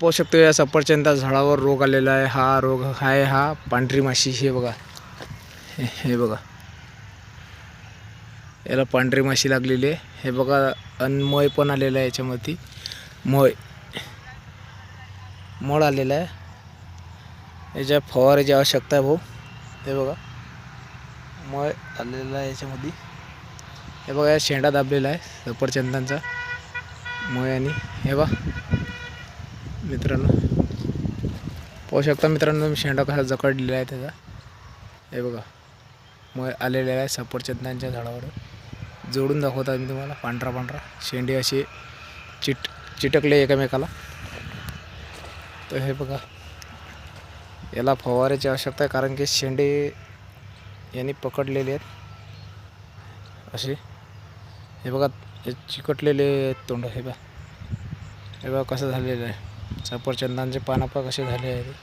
पाहू शकतो या सफरचंदा झाडावर रोग आलेला आहे. हा रोग आहे हा पांढरी माशी हे बघा. हे हे बघा. याला पांढरी माशी लागलेली आहे. हे बघा अनमय पण आलेलं आहे याच्यामध्ये मय. मळ आलेला आहे. याच्या फवाराची आवश्यकता आहे भाऊ. हे बघा. मळ आलेला आहे याच्यामध्ये. हे बघा या शेंडा दाबलेला आहे सफरचंदांचा. मय आणि हे बघा. मित्रांनो. पाहू शकता मित्रांनो तुम्ही शेंडा कसा जकडलेला आहे त्याचा. हे बघा मग आलेले आहे सफरचंदांच्या झाडावर जोडून दाखवता मी तुम्हाला पांढरा पांढरा. शेंडे असे चिट चिटकले एकमेकाला. तर हे बघा याला फवारायची आवश्यकता आहे कारण की शेंडे यांनी पकडलेले आहेत. असे. हे बघा हे चिकटलेले आहेत तोंड हे बघा. हे बघा कसं झालेलं आहे. सफरचंदांचे पानं पण कसे झाले आहेत.